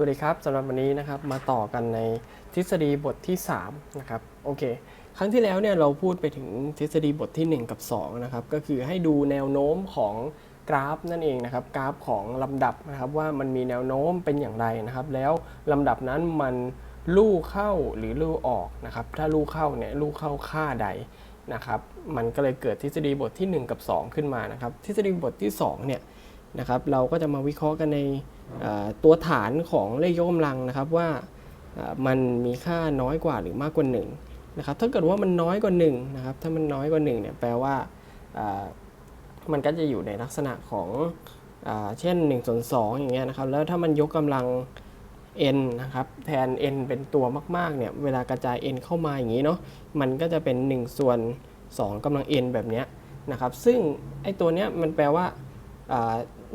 สวัสดีครับสำหรับวันนี้นะครับมาต่อกันในทฤษฎีบทที่3นะครับโอเค ครั้งที่แล้วเนี่ยเราพูดไปถึงทฤษฎีบทที่ 1 กับ2นะครับก็คือให้ดูแนวโน้มของกราฟนั่นเองนะครับกราฟของลำดับนะครับว่ามันมีแนวโน้มเป็นอย่างไรนะครับ แล้วลำดับนั้นมันลู่เข้าหรือลู่ออกนะครับถ้าลู่เข้าเนี่ยลู่เข้าค่าใดนะครับ มันก็เลยเกิดทฤษฎีบทที่ 1 กับ 2 ขึ้นมานะครับ ทฤษฎีบทที่2เนี่ย นะครับเราก็จะมาวิเคราะห์กันในตัวฐานของเลขยกกำลังนะครับว่ามันมีค่าน้อยกว่าหรือมากกว่า1นะครับถ้าเกิดว่ามันน้อยกว่า1นะครับถ้ามันน้อยกว่า1เนี่ยแปลว่ามันก็จะอยู่ในลักษณะของเอเช่น1ส่วน2อย่างเงี้ยนะครับแล้วถ้ามันยกกำลัง n นะครับแทน n เป็นตัวมากๆเนี่ยเวลากระจาย n เข้ามาอย่างนี้เนาะมันก็จะเป็น 1 ส่วน 2กำลัง n แบบเนี้ยนะครับซึ่งไอ้ตัวเนี้ยมันแปลว่า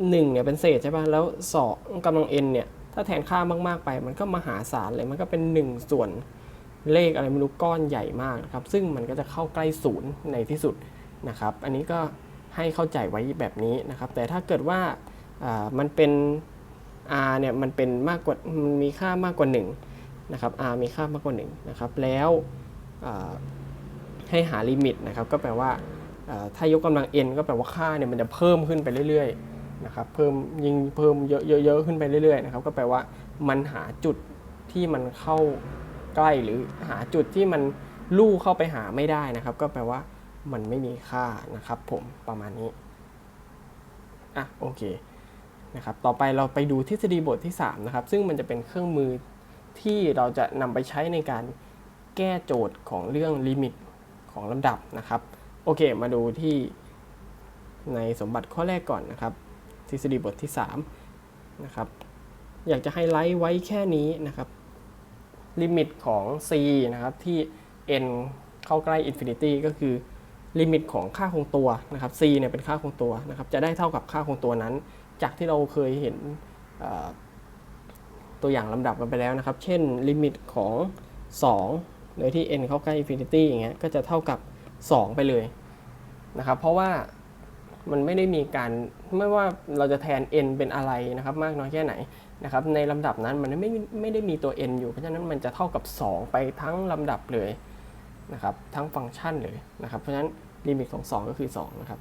หนึ่งเนี่ยเป็นเศษใช่ป่ะ แล้วสองกำลัง n เนี่ย ถ้าแทนค่ามาก ๆ ไป มันก็มหาศาลเลย มันก็เป็น 1 ส่วนเลขอะไรไม่รู้ก้อนใหญ่มากนะครับ ซึ่งมันก็จะเข้าใกล้ศูนย์ในที่สุดนะครับ อันนี้ก็ให้เข้าใจไว้แบบนี้นะครับ แต่ถ้าเกิดว่ามันเป็น r เนี่ย มันเป็นมากกว่า มันมีค่ามากกว่า1นะครับ r มีค่ามากกว่า1นะครับ แล้วให้หาลิมิตนะครับ ก็แปลว่าอ่าถ้ายกกำลัง n ก็แปลว่าค่าเนี่ยมันจะเพิ่มขึ้นไปเรื่อยๆ นะครับเพิ่มยิงเพิ่มเยอะๆขึ้นไปเรื่อยๆนะครับก็แปลว่ามันหาจุดที่มันเข้าใกล้หรือหาจุดที่มันลู่เข้าไปหาไม่ได้นะครับ ก็แปลว่ามันไม่มีค่านะครับ ผมประมาณนี้อะโอเคนะครับต่อไปเราไปดูทฤษฎีบทที่3นะครับซึ่งมันจะเป็นเครื่องมือที่เราจะนำไปใช้ในการแก้โจทย์ของเรื่องลิมิตของลำดับนะครับ โอเค มาดูที่ในสมบัติข้อแรกก่อนนะครับ ฤษฎีบทที่3นะครับอยากจะไฮไลท์ไว้แค่นี้นะครับลิมิตของ c นะครับที่ n เข้าใกล้อินฟินิตี้ก็คือลิมิตของค่าคงตัวนะครับ c เนี่ยเป็นค่าคงตัวนะครับจะได้เท่ากับค่าคงตัวนั้น จากที่เราเคยเห็นตัวอย่างลำดับกันไปแล้วนะครับ เช่นลิมิตของ 2 โดยที่ n เข้าใกล้อินฟินิตี้อย่างเงี้ยก็จะเท่ากับ 2 ไปเลยนะครับ เพราะว่ามันไม่ได้มีการ ไม่ว่าเราจะแทน n เป็นอะไรนะครับมากน้อยแค่ไหนนะครับในลำดับนั้นมันไม่ไม่ได้มีตัว n อยู่ เพราะฉะนั้นมันจะเท่ากับ 2 ไปทั้งลำดับเลยนะครับทั้งฟังก์ชันเลยนะครับเพราะฉะนั้นลิมิตของ 2 ก็คือ 2 นะครับ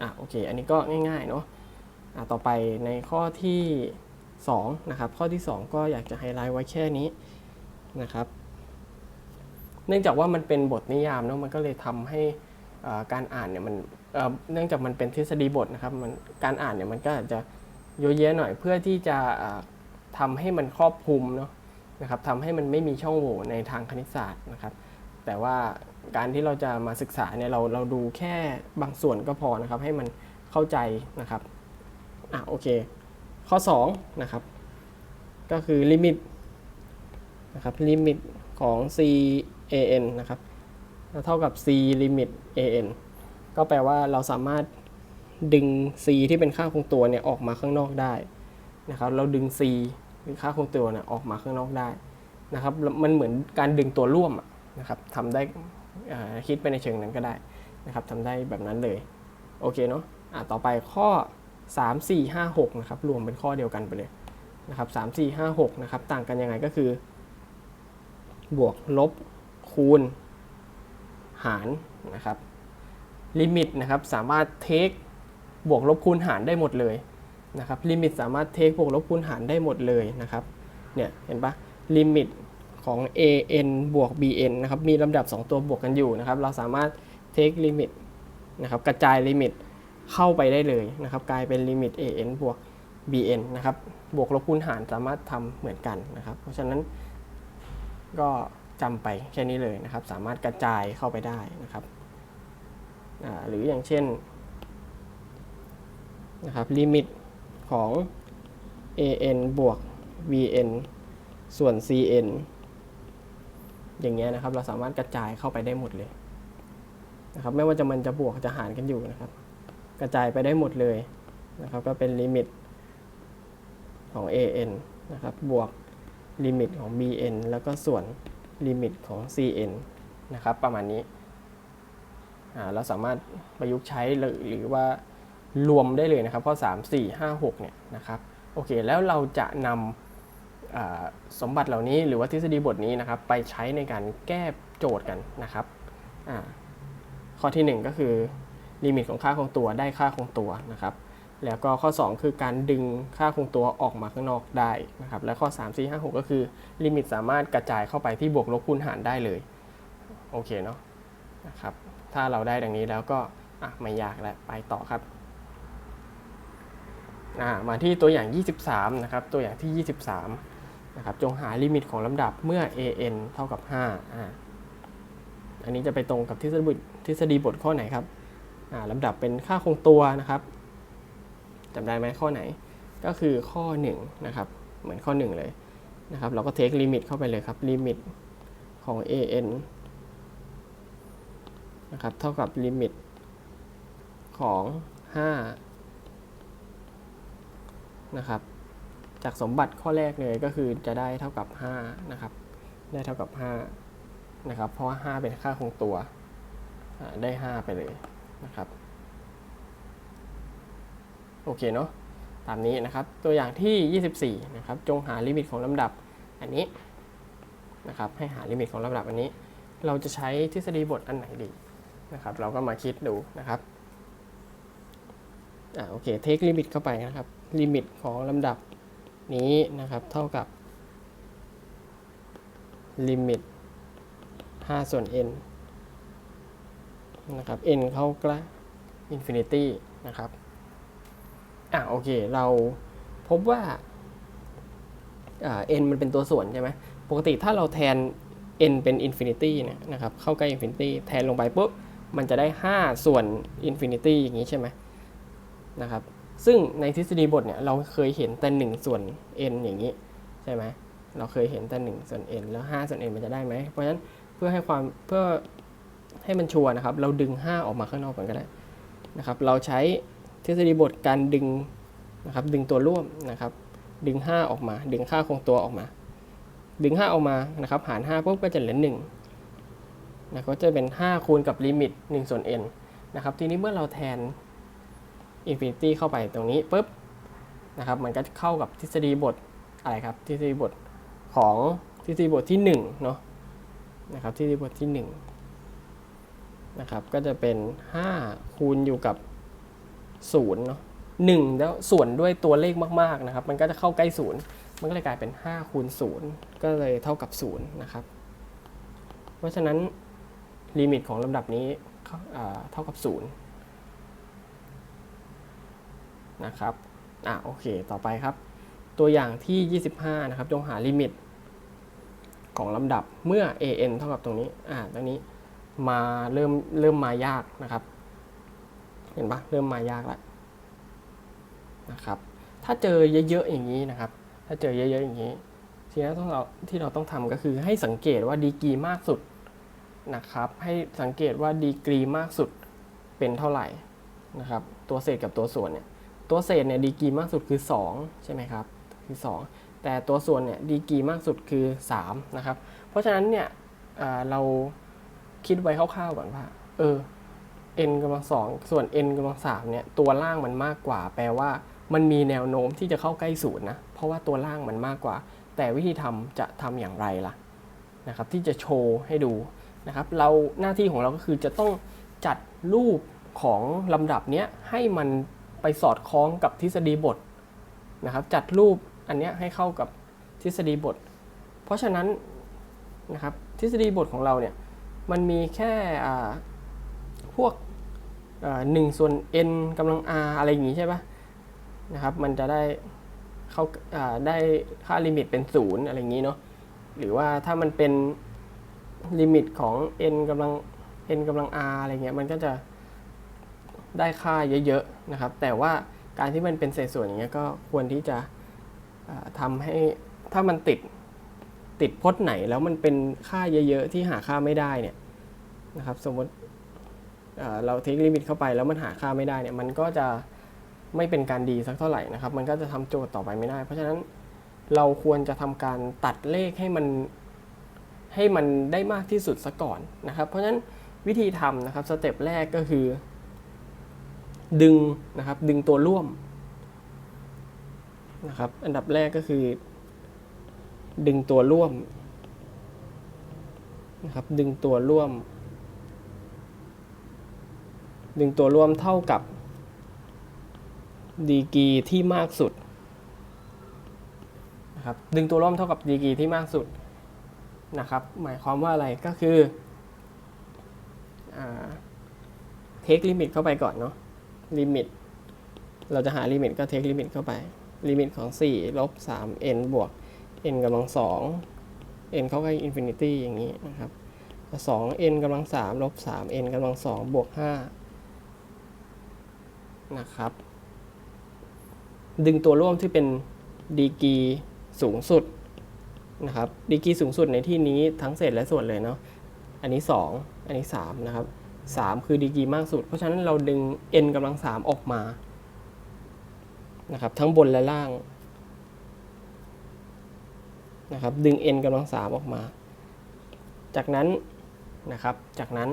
อะโอเค อันนี้ก็ง่ายๆเนาะอะต่อไปในข้อที่ 2 นะครับ ข้อที่ 2 ก็อยากจะไฮไลท์ไว้แค่นี้นะครับ เนื่องจากว่ามันเป็นบทนิยามเนาะมันก็เลยทำให้ การอ่านเนี่ยมันเนื่องจากมันเป็นทฤษฎีบทนะครับมันการอ่านเนี่ยมันก็อาจจะเยอะแยะหน่อยเพื่อที่จะอ่าทำให้มันครอบคลุมเนาะนะครับทำให้มันไม่มีช่องโหว่ในทางคณิตศาสตร์นะครับ แต่ว่าการที่เราจะมาศึกษาเนี่ยเราเราดูแค่บางส่วนก็พอนะครับ ให้มันเข้าใจนะครับอะโอเค ข้อ2นะครับก็คือลิมิตนะครับลิมิตของ c a n นะครับ เท่ากับ c ลิมิต a n ก็แปลว่าเราสามารถดึง c ที่เป็นค่าคงตัวเนี่ยออกมาข้างนอกได้นะครับเราดึง c หรือค่าคงตัวเนี่ยออกมาข้างนอกได้นะครับมันเหมือนการดึงตัวร่วมนะครับทำได้อ่าคิดไปในเชิงนั้นก็ได้นะครับทำได้แบบนั้นเลยโอเคเนาะอะต่อไปข้อ 3 4 5 6นะครับรวมเป็นข้อเดียวกันไปเลยนะครับ3 4 5 6นะครับต่างกันยังไงก็คือบวกลบคูณ หารนะครับลิมิตนะครับสามารถเทคบวกลบคูณหารได้หมดเลยนะครับลิมิตสามารถเทคบวกลบคูณหารได้หมดเลยนะครับเนี่ยเห็นปะลิมิตของ an บวก bn นะครับมีลำดับ 2 ตัวบวกกันอยู่นะครับเราสามารถเทคลิมิตนะครับกระจายลิมิตเข้าไปได้เลยนะครับกลายเป็นลิมิต an บวก bn นะครับบวกลบคูณหารสามารถทำเหมือนกันนะครับ เพราะฉะนั้นก็ จำไปแค่นี้เลยนะครับ สามารถกระจายเข้าไปได้นะครับหรืออย่างเช่นนะครับลิมิตของ an บวก bn ส่วน cn อย่างเงี้ยนะครับ เราสามารถกระจายเข้าไปได้หมดเลยนะครับ ไม่ว่าจะมันจะบวกจะหารกันอยู่นะครับ กระจายไปได้หมดเลยนะครับ ก็เป็นลิมิตของ an นะครับ บวกลิมิตของ bn แล้วก็ส่วน ลิมิตของ cn นะครับ ประมาณนี้เราสามารถประยุกต์ใช้หรือว่ารวมได้เลยนะครับข้อ3 4 5 6เนี่ยนะครับโอเคแล้วเราจะนำสมบัติเหล่านี้หรือว่าทฤษฎีบทนี้นะครับ ไปใช้ในการแก้โจทย์กันนะครับข้อทีหนึ่1 ก็คือลิมิตของค่าคงตัวได้ค่าคงตัวนะครับ แล้วก็ข้อ 2 คือการดึงค่าคงตัวออกมาข้างนอกได้นะครับและข้อ 3 4 5 6 ก็คือลิมิตสามารถกระจายเข้าไปที่บวกลบคูณหารได้เลยโอเคเนาะนะครับถ้าเราได้ดังนี้แล้วก็อะไม่ยากแล้วไปต่อครับอ่ามาที่ตัวอย่าง 23 นะครับ ตัวอย่างที่ 23 นะครับ จงหาลิมิตของลำดับเมื่อ an เท่ากับ 5 อ่า อันนี้จะไปตรงกับทฤษฎีทฤษฎีบทข้อไหนครับ อ่าลำดับเป็นค่าคงตัวนะครับ จำได้ไหมข้อไหน ก็คือข้อ1นะครับ เหมือนข้อ 1 เลยนะครับ เราก็เทคลิมิตเข้าไปเลยครับ ลิมิตของ an นะครับ เท่ากับลิมิตของ 5 นะครับ จากสมบัติข้อแรกเลยก็คือจะได้เท่ากับ 5 นะครับ ได้เท่ากับ 5 นะครับ เพราะว่า 5 เป็นค่าคงตัว ได้ 5 ไปเลยนะครับ โอเคเนาะตามนี้นะครับ ตัวอย่างที่ 24 นะครับ จงหาลิมิตของลำดับอันนี้นะครับ ให้หาลิมิตของลำดับอันนี้ เราจะใช้ทฤษฎีบทอันไหนดีนะครับ เราก็มาคิดดูนะครับอ่าโอเคเทคลิมิตเข้าไปนะครับลิมิตของลำดับนี้นะครับเท่ากับลิมิต5ส่วน n นะครับ n เข้าใกล้ infinity นะครับ อะโอเค เราพบว่าอ่า n มันเป็นตัวส่วนใช่ไหมปกติถ้าเราแทน n เป็น infinity เนี่ยนะครับเข้าใกล้ infinity แทนลงไปปุ๊บมันจะได้ 5 ส่วน infinity อย่างนี้ใช่ไหมนะครับซึ่งในทฤษฎีบทเนี่ยเราเคยเห็นแต่ 1 ส่วน n อย่างนี้ใช่ไหมเราเคยเห็นแต่ 1 ส่วน n แล้ว 5 ส่วน n มันจะได้ไหมเพราะฉะนั้นเพื่อให้ความเพื่อให้มันชัวร์นะครับ เราดึง 5 ออกมาข้างนอกก่อนก็ได้นะครับ เราใช้ ทฤษฎีบทการดึงนะครับดึงตัวร่วมนะครับ ดึง 5 ออกมา ดึงค่าคงตัวออกมา ดึง 5 ออกมานะครับหาร5ปุ๊บก็จะเหลือ1นะก็จะเป็น 5 คูณกับลิมิต1ส่วน n นะครับทีนี้เมื่อเราแทน infinity เข้าไปตรงนี้ปุ๊บนะครับมันก็จะเข้ากับทฤษฎีบทอะไรครับทฤษฎีบทของทฤษฎีบทที่1เนาะนะครับทฤษฎีบทที่1นะครับก็จะเป็น 5 คูณอยู่กับ 0เนาะ1แล้วส่วนด้วยตัวเลขมากๆนะครับ มันก็จะเข้าใกล้0มันก็เลยกลายเป็น5คูณ0ก็เลยเท่ากับ0นย์นะครับ เพราะฉะนั้นลิมิตของลำดับนี้เท่ากับ0นย์นะครับ อะโอเค ต่อไปครับ ตัวอย่างที่ 25 นะครับ จงหาลิมิต ของลำดับเมื่อ an เท่ากับตรงนี้ อ่าตรงนี้ มาเริ่มเริ่มมายากนะครับ ห็นปะเริ่มมายากแล้วนะครับ ถ้าเจอเยอะๆอย่างนี้นะครับ ถ้าเจอเยอะๆอย่างนี้ทีนี้ต้องเราที่เราต้องทำก็คือให้สังเกตว่าดีกรีมากสุดนะครับ ให้สังเกตว่าดีกรีมากสุดเป็นเท่าไหร่นะครับ ตัวเศษกับตัวส่วนเนี่ย ตัวเศษเนี่ยดีกรีมากสุดคือ 2 ใช่ไหมครับ คือ 2 แต่ตัวส่วนเนี่ยดีกรีมากสุดคือ3นะครับ เพราะฉะนั้นเนี่ยเเราคิดไว้คร่าวๆก่อนว่า เออ n กำลังสองส่วน n กำลังสามเนี่ยตัวล่างมันมากกว่า แปลว่ามันมีแนวโน้มที่จะเข้าใกล้ศูนย์นะ เพราะว่าตัวล่างมันมากกว่า แต่วิธีทำจะทำอย่างไรล่ะนะครับที่จะโชว์ให้ดูนะครับเราหน้าที่ของเราก็คือจะต้องจัดรูปของลำดับเนี้ยให้มันไปสอดคล้องกับทฤษฎีบทนะครับจัดรูปอันเนี้ยให้เข้ากับทฤษฎีบท เพราะฉะนั้นนะครับทฤษฎีบทของเราเนี่ยมันมีแค่อ่าพวก หนึ่งส่วน n กำลัง r อะไรอย่างงี้ใช่ปะนะครับ มันจะได้เข้าาได้ค่าลิมิตเป็นศูนย์อะไรอย่างงี้เนาะหรือว่าถ้ามันเป็นลิมิตของ n กำลัง n กำลัง r อะไรเงี้ยมันก็จะได้ค่าเยอะๆนะครับ แต่ว่าการที่มันเป็นเศษส่วนอย่างเงี้ยก็ควรที่จะอ่าทำให้ถ้ามันติดติดพจน์ไหนแล้วมันเป็นค่าเยอะๆที่หาค่าไม่ได้เนี่ยนะครับ สมมติ เราเทคลิมิตเข้าไปแล้วมันหาค่าไม่ได้เนี่ยมันก็จะไม่เป็นการดีสักเท่าไหร่นะครับ มันก็จะทำโจทย์ต่อไปไม่ได้ เพราะฉะนั้นเราควรจะทำการตัดเลขให้มันให้มันได้มากที่สุดซะก่อนนะครับ เพราะฉะนั้นวิธีทำนะครับสเต็ปแรกก็คือ ดึงนะครับดึงตัวร่วมนะครับอันดับแรกก็คือ ดึงตัวร่วมนะครับดึงตัวร่วม ดึงตัวร่วมเท่ากับดีกรีที่มากสุดนะครับดึงตัวร่วมเท่ากับดีกรีที่มากสุดนะครับหมายความว่าอะไรก็คือเทคลิมิตเข้าไปก่อนเนาะลิมิตเราจะหาลิมิตก็เทคลิมิตเข้าไปลิมิตของ 4 ลบ 3 n บวก n กำลัง 2 n เข้าใกล้อินฟินิตี้อย่างนี้นะครับ 2 n กำลัง 3 ลบ 3 n กำลัง 2 บวก 5 นะครับ ดึงตัวร่วมที่เป็นดีกีสูงสุดนะครับ ดีกีสูงสุดในที่นี้ทั้งเศษและส่วนเลยเนาะ อันนี้ 2 อันนี้ 3 นะครับ 3 คือดีกีมากสุด เพราะฉะนั้นเราดึง n กำลัง 3 ออกมา นะครับ ทั้งบนและล่าง นะครับ ดึง n กำลัง 3 ออกมา จากนั้นนะครับ จากนั้น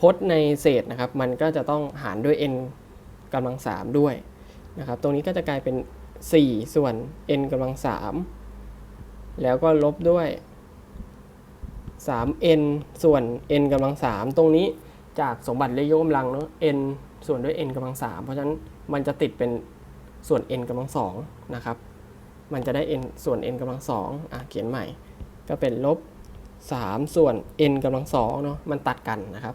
พจน์ในเศษนะครับ มันก็จะต้องหารด้วย n กำลัง3ด้วยนะครับ ตรงนี้ก็จะกลายเป็น 4 ส่วน n กำลัง3แล้วก็ลบด้วย 3n ส่วน n กำลัง3ตรงนี้จากสมบัติเลขยกกำลังเนาะ n ส่วนด้วย n กำลัง3เพราะฉะนั้นมันจะติดเป็นส่วน n กำลัง2นะครับ มันจะได้ n ส่วน n กำลัง2อะเขียนใหม่ ก็เป็นลบ 3 ส่วน n กำลัง2เนาะ มันตัดกันนะครับ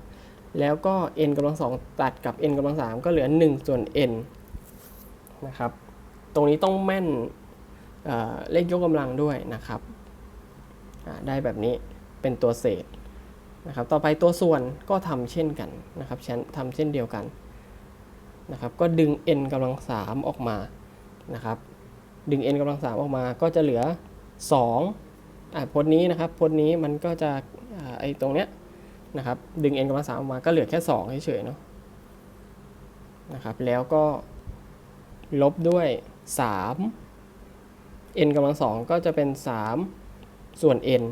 แล้วก็ n กำลัง2ตัดกับ n กำลัง3ก็เหลือ 1 ส่วน n นะครับ ตรงนี้ต้องแม่นเเลขยกกำลังด้วยนะครับ ได้แบบนี้เป็นตัวเศษนะครับ ต่อไปตัวส่วนก็ทำเช่นกันนะครับทำเช่นเดียวกันนะครับ ก็ดึง n กำลัง3ออกมานะครับ ดึง n กำลัง3ออกมาก็จะเหลือ2อ่าพจน์นี้นะครับพจน์นี้มันก็จะอไอตรงเนี้ย นะครับ ดึง n กำลัง3ออกมาก็เหลือแค่2เฉยๆเนาะนะครับ แล้วก็ลบด้วย 3 n กำลัง2ก็จะเป็น 3 ส่วน n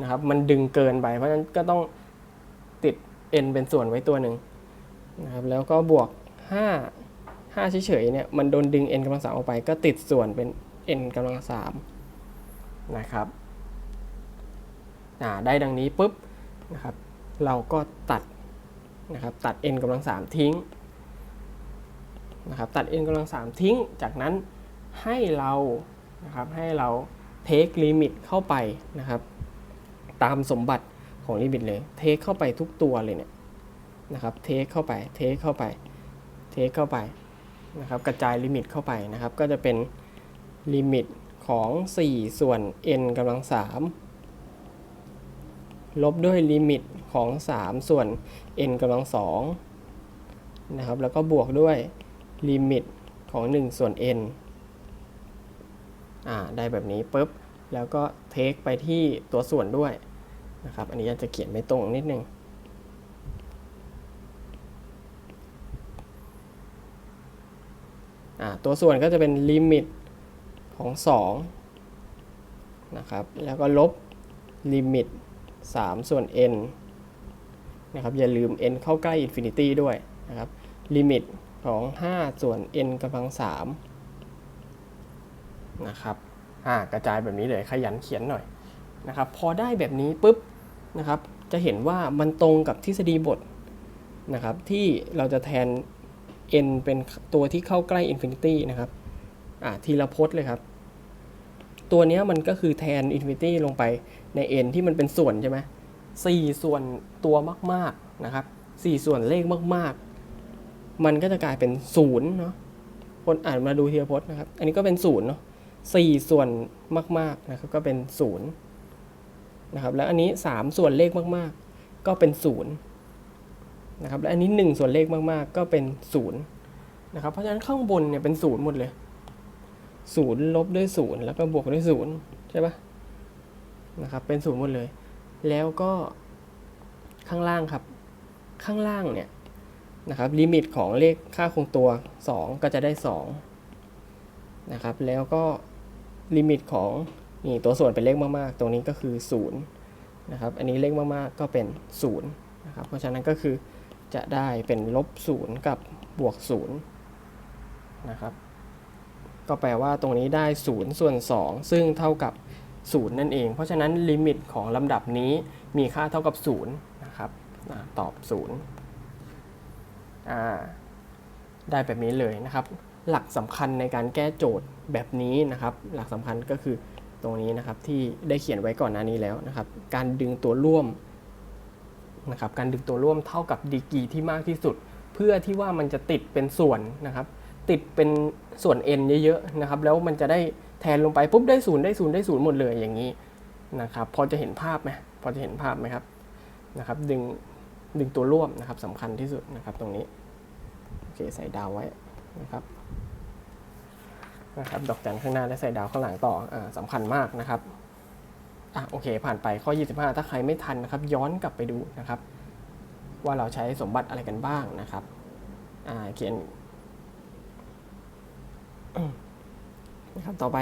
นะครับ มันดึงเกินไป เพราะฉะนั้นก็ต้องติด n เป็นส่วนไว้ตัวหนึ่งนะครับ แล้วก็บวก 5 5เฉยๆเนี่ยมันโดนดึง n กำลังสามออกไป ก็ติดส่วนเป็น n กำลังสามนะครับได้ดังนี้ปุ๊บนะครับ เราก็ตัดนะครับตัด n กำลังสามทิ้งนะครับตัด n กำลังสามทิ้ง จากนั้นให้เรานะครับให้เราเทคลิมิตเข้าไปนะครับตามสมบัติของลิมิตเลยเทคเข้าไปทุกตัวเลยเนี่ยนะครับเทคเข้าไปเทคเข้าไปเทคเข้าไปนะครับกระจายลิมิตเข้าไปนะครับก็จะเป็นลิมิตของ 4 ส่วน n กำลัง3 ลบด้วยลิมิตของ 3 ส่วน n กำลัง2นะครับ แล้วก็บวกด้วยลิมิตของ 1 ส่วน n อ่า ได้แบบนี้ปุ๊บ แล้วก็เทคไปที่ตัวส่วนด้วยนะครับ อันนี้จะเขียนไม่ตรงนิดนึงตัวส่วนก็จะเป็นลิมิตของ2นะครับ แล้วก็ลบลิมิต 3 ส่วน n นะครับอย่าลืม n เข้าใกล้อินฟินิตี้ด้วยนะครับลิมิตของ5ส่วน n กำลัง3นะครับกระจายแบบนี้เลยขยันเขียนหน่อยนะครับพอได้แบบนี้ปุ๊บนะครับจะเห็นว่ามันตรงกับทฤษฎีบทนะครับที่เราจะแทน n เป็นตัวที่เข้าใกล้อินฟินิตี้นะครับอ่าทีละพจน์เลยครับ ตัวนี้มันก็คือแทนอินฟินิตี้ลงไป ใน n ที่มันเป็นส่วนใช่ไหมสี่ส่วนตัวมากๆนะครับสี่ส่วนเลขมากๆ มันก็จะกลายเป็นศูนย์เนาะคนอ่านมาดูเทีละพจน์นะครับ อันนี้ก็เป็นศูนย์เนาะสี่ส่วนมากๆนะครับก็เป็นศูนย์นะครับ แล้วอันนี้สามส่วนเลขมากๆ ก็เป็นศูนย์นะครับและอันนี้1ส่วนเลขมากๆ ก็เป็น0นย์นะครับเพราะฉะนั้นข้างบนเนี่ยเป็น0หมดเลย0ลบด้วย0แล้วก็บวกด้วย0ใช่ปะ นะครับเป็น0หมดเลย แล้วก็ข้างล่างครับ ข้างล่างเนี่ยนะครับลิมิตของเลขค่าคงตัว 2 ก็จะได้ 2 นะครับ แล้วก็ลิมิตของนี่ตัวส่วนเป็นเลขมากๆ ตรงนี้ก็คือ 0 นะครับ อันนี้เลขมากๆก็เป็น 0 นะครับ เพราะฉะนั้นก็คือจะได้เป็นลบศูนย์กับบวกศูนย์นะครับ ก็แปลว่าตรงนี้ได้ 0 ส่วน 2 ซึ่งเท่ากับ 0 นั่นเอง เพราะฉะนั้นลิมิตของลำดับนี้มีค่าเท่ากับ 0 นะครับตอบ0อ่าได้แบบนี้เลยนะครับ หลักสำคัญในการแก้โจทย์แบบนี้นะครับ หลักสำคัญก็คือตรงนี้นะครับที่ได้เขียนไว้ก่อนหน้านี้แล้วนะครับ การดึงตัวร่วมนะครับการดึงตัวร่วมเท่ากับดีกรีที่มากที่สุด เพื่อที่ว่ามันจะติดเป็นส่วนนะครับ ติดเป็นส่วน n เยอะๆนะครับ แล้วมันจะได้ แทนลงไปปุ๊บได้ศูนย์ได้ศูนย์ได้ศูนย์หมดเลยอย่างนี้นะครับ พอจะเห็นภาพไหมพอจะเห็นภาพไหมครับนะครับ ดึงดึงตัวร่วมนะครับสำคัญที่สุดนะครับตรงนี้โอเคใส่ดาวไว้นะครับนะครับดอกจันข้างหน้าและใส่ดาวข้างหลังต่ออ่าสำคัญมากนะครับอะโอเค ผ่านไปข้อ 25 ถ้าใครไม่ทันนะครับ ย้อนกลับไปดูนะครับ ว่าเราใช้สมบัติอะไรกันบ้างนะครับอ่าเขียน นะครับต่อไป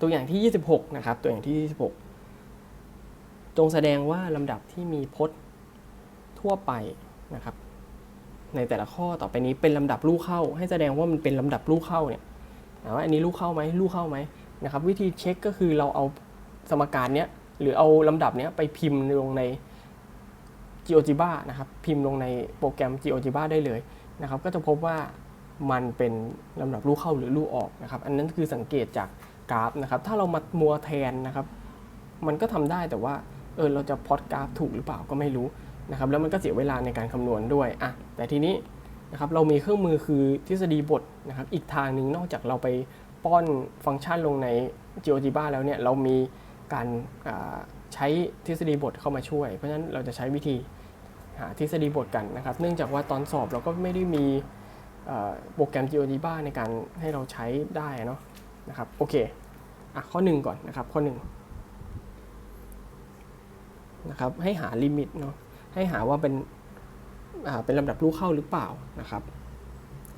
ตัวอย่างที่ 26 นะครับ ตัวอย่างที่ 26 จงแสดงว่าลำดับที่มีพจน์ทั่วไปนะครับ ในแต่ละข้อต่อไปนี้เป็นลำดับลูกเข้า ให้แสดงว่ามันเป็นลำดับลูกเข้าเนี่ยว่าอันนี้ลูกเข้าไหมลูกเข้าไหมนะครับ วิธีเช็คก็คือเราเอาสมการเนี้ยหรือเอาลำดับเนี้ยไปพิมพ์ลงใน GeoGebra นะครับ พิมพ์ลงในโปรแกรม GeoGebra ได้เลยนะครับ ก็จะพบว่า มันเป็นลำดับลูกเข้าหรือลูกออกนะครับ อันนั้นคือสังเกตจากกราฟนะครับ ถ้าเรามามัวแทนนะครับ มันก็ทำได้แต่ว่าเออเราจะพอดกราฟถูกหรือเปล่าก็ไม่รู้นะครับ แล้วมันก็เสียเวลาในการคำนวณด้วยอะแต่ทีนี้นะครับเรามีเครื่องมือคือทฤษฎีบทนะครับ อีกทางหนึ่งนอกจากเราไปป้อนฟังก์ชันลงใน GeoGebra แล้วเนี่ยเรามีการใช้ทฤษฎีบทเข้ามาช่วย เพราะฉะนั้นเราจะใช้วิธีหาทฤษฎีบทกันนะครับ เนื่องจากว่าตอนสอบเราก็ไม่ได้มี โปรแกรม GeoGebra ในการให้เราใช้ได้เนาะนะครับโอเคอะข้อหนึ่งก่อนนะครับข้อหนึ่งนะครับให้หาลิมิตเนาะให้หาว่าเป็นเป็นลำดับลูกเข้าหรือเปล่านะครับ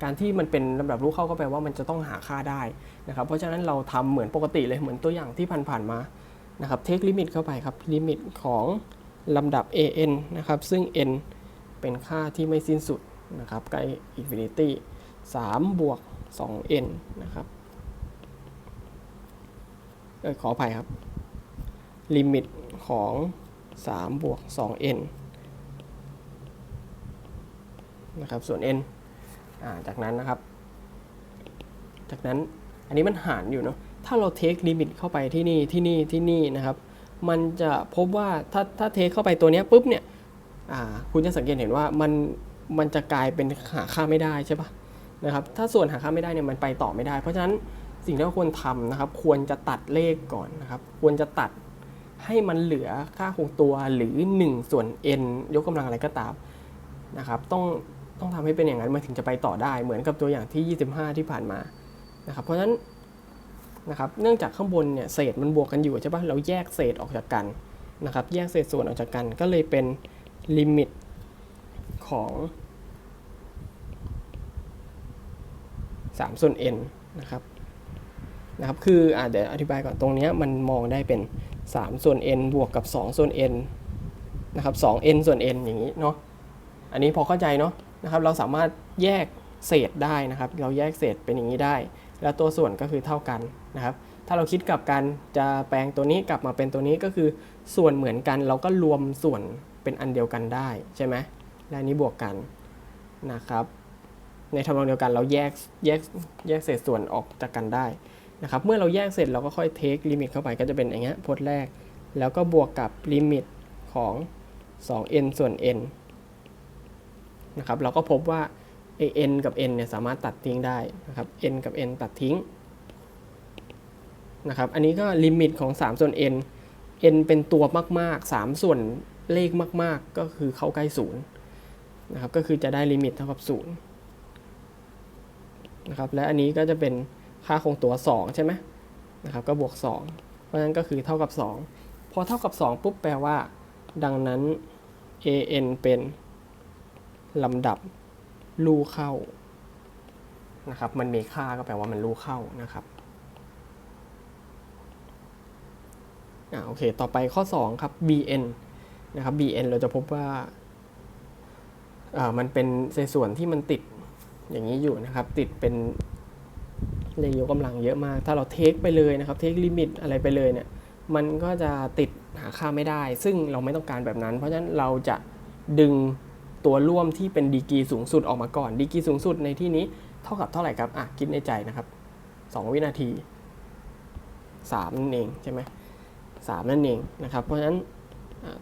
การที่มันเป็นลำดับลูกเข้าก็แปลว่ามันจะต้องหาค่าได้นะครับเพราะฉะนั้นเราทำเหมือนปกติเลยเหมือนตัวอย่างที่ผ่านๆมานะครับเทคลิมิตเข้าไปครับลิมิตของลำดับ an นะครับซึ่ง n เป็นค่าที่ไม่สิ้นสุด นะครับใกล้ infinity 3บวก 2n นะครับออขออภัยครับ ลิมิตของ 3 บวก 2n นะครับ ส่วน n อ่าจากนั้นนะครับ จากนั้นอันนี้มันหารอยู่เนาะ ถ้าเราเทคลิมิตเข้าไปที่นี่ ที่นี่ ที่นี่นะครับ มันจะพบว่าถ้าถ้าเทคเข้าไปตัวนี้ปุ๊บเนี่ยคุณจะสังเกตเห็นว่ามัน มันจะกลายเป็นหาค่าไม่ได้ใช่ปะนะครับถ้าส่วนหาค่าไม่ได้เนี่ยมันไปต่อไม่ได้ เพราะฉะนั้นสิ่งที่เราควรทำนะครับ ควรจะตัดเลขก่อนนะครับ ควรจะตัดให้มันเหลือค่าคงตัวหรือ 1 ส่วน n ยกกำลังอะไรก็ตามนะครับ ต้องต้องทำให้เป็นอย่างนั้นมันถึงจะไปต่อได้ เหมือนกับตัวอย่างที่ 25 ที่ผ่านมานะครับ เพราะฉะนั้นนะครับ เนื่องจากข้างบนเนี่ยเศษมันบวกกันอยู่ใช่ปะเราแยกเศษออกจากกันนะครับ แยกเศษส่วนออกจากกันก็เลยเป็นลิมิต ของ3ส่วน n นะครับนะครับคืออเดี๋ยวอธิบายก่อนตรงนี้มันมองได้เป็น 3 ส่วน n บวกกับ 2 ส่วน n นะครับ 2n ส่วน n อย่างนี้เนาะอันนี้พอเข้าใจเนาะนะครับเราสามารถแยกเศษได้นะครับ เราแยกเศษเป็นอย่างนี้ได้ แล้วตัวส่วนก็คือเท่ากันนะครับ ถ้าเราคิดกลับกันจะแปลงตัวนี้กลับมาเป็นตัวนี้ก็คือส่วนเหมือนกัน เราก็รวมส่วนเป็นอันเดียวกันได้ใช่ไหม และนี้บวกกันนะครับ ในทำนองเดียวกันเราแยกแยกแยกเศษส่วนออกจากกันได้นะครับ เมื่อเราแยกเสร็จเราก็ค่อยเทคลิมิตเข้าไปก็จะเป็นอย่างเงี้ยพจน์แรก แล้วก็บวกกับลิมิตของ 2n ส่วน n นะครับ เราก็พบว่า n กับ n เนี่ยสามารถตัดทิ้งได้นะครับ n กับ n ตัดทิ้งนะครับ อันนี้ก็ลิมิตของ 3 ส่วน n n เป็นตัวมาก ๆ 3 ส่วนเลขมาก ๆ ก็คือเข้าใกล้0นะครับก็คือจะได้ลิมิตเท่ากับ0นะครับและอันนี้ก็จะเป็นค่าคงตัว 2 ใช่ไหมนะครับก็บวก 2 เพราะฉะนั้นก็คือเท่ากับ 2 พอเท่ากับ 2 ปุ๊บแปลว่า ดังนั้น an เป็นลำดับลูเข้านะครับมันมีค่าก็แปลว่ามันลูเข้านะครับอ่าโอเค ต่อไปข้อ 2 ครับ bn นะครับ bn เราจะพบว่า มันเป็นเส่วนที่มันติดอย่างนี้อยู่นะครับ ติดเป็นเลขยกกำลังเยอะมาก ถ้าเราเทคไปเลยนะครับ เทคลิมิตอะไรไปเลยเนี่ย มันก็จะติดหาค่าไม่ได้ ซึ่งเราไม่ต้องการแบบนั้น เพราะฉะนั้นเราจะดึงตัวร่วมที่เป็นดีกรีสูงสุดออกมาก่อน ดีกรีสูงสุดในที่นี้เท่ากับเท่าไหร่ครับ อะ คิดในใจนะครับ 2 วินาที 3 นั่นเองใช่ไหม3นั่นเองนะครับ เพราะฉะนั้น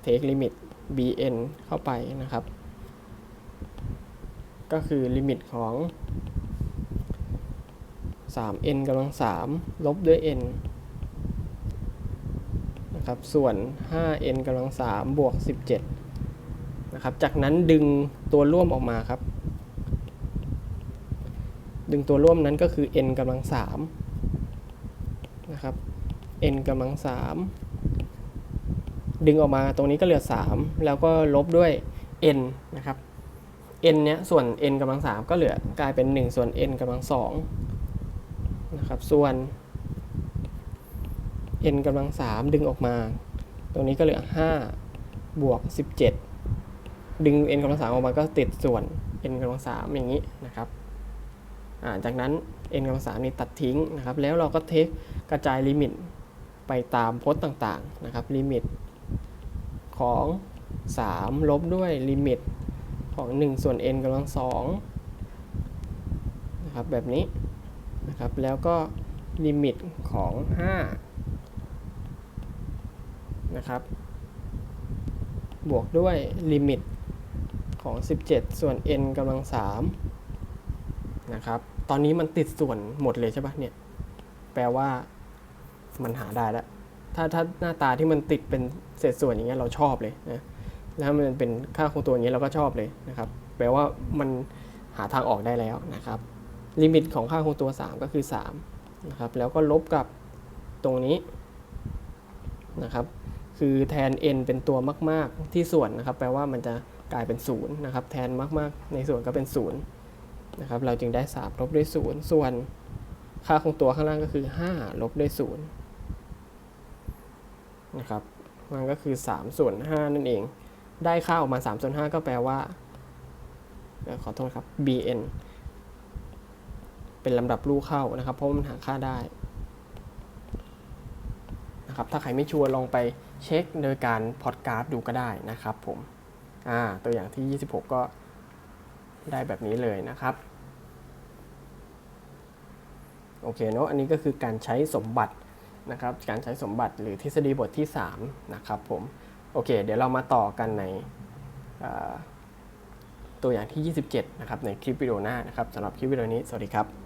เทคลิมิต bn เข้าไปนะครับ ก็คือลิมิตของ 3n กำลัง 3 ลบด้วย n นะครับ ส่วน 5n กำลัง 3 บวก 17 นะครับ จากนั้นดึงตัวร่วมออกมาครับ ดึงตัวร่วมนั้นก็คือ n กำลัง 3 นะครับ n กำลัง 3 ดึงออกมาตรงนี้ก็เหลือ 3 แล้วก็ลบด้วย n นะครับ n เนี้ยส่วน n กำลัง3ก็เหลือกลายเป็น 1 ส่วน n กำลัง2นะครับส่วน n กำลัง3ดึงออกมา ตรงนี้ก็เหลือ 5 บวก 17 ดึง n กำลัง3ออกมาก็ติดส่วน n กำลัง3อย่างนี้นะครับาจากนั้น n กำลัง3นี่ตัดทิ้งนะครับ แล้วเราก็เทคกระจายลิมิตไปตามพจน์ต่างๆนะครับลิมิตของ 3 ลบด้วยลิมิต ของ 1 ส่วน n กำลัง2นะครับแบบนี้นะครับแล้วก็ลิมิตของ 5 นะครับ บวกด้วยลิมิตของ 17 ส่วน n กำลัง3นะครับ ตอนนี้มันติดส่วนหมดเลยใช่ปะเนี่ย แปลว่ามันหาได้แล้ว ถ้าถ้าหน้าตาที่มันติดเป็นเศษส่วนอย่างเงี้ยเราชอบเลยนะ แล้วมันเป็นค่าคงตัวอย่างนี้เราก็ชอบเลยนะครับ แปลว่ามันหาทางออกได้แล้วนะครับ ลิมิตของค่าคงตัว 3 ก็คือ3นะครับ แล้วก็ลบกับตรงนี้นะครับ คือแทน n เป็นตัวมาก ๆ ที่ส่วนนะครับ แปลว่ามันจะกลายเป็น0นะครับ แทนมาก ๆ ในส่วนก็เป็น0นะครับ เราจึงได้ 3 ลบด้วย 0 ส่วนค่าคงตัวข้างล่างก็คือ 5 ลบด้วย0นะครับ มันก็คือ 3 ส่วน 5 นั่นเอง ได้ค่าออกมา 3 ส่วน 5 ก็แปลว่า ขอโทษครับ bn เป็นลำดับลูกเข้านะครับ เพราะมันหาค่าได้นะครับถ้าใครไม่ชัวร์ลองไปเช็คโดยการพอดกราฟดูก็ได้นะครับผมอ่าตัวอย่างที่ 26 ก็ได้แบบนี้เลยนะครับโอเคเนาะอันนี้ก็คือการใช้สมบัตินะครับ การใช้สมบัติหรือทฤษฎีบทที่ 3 นะครับผม โอเค เดี๋ยวเรามาต่อกันในตัวอย่างที่ 27 นะครับ ในคลิปวิดีโอหน้านะครับสำหรับคลิปวิดีโอนี้ สวัสดีครับ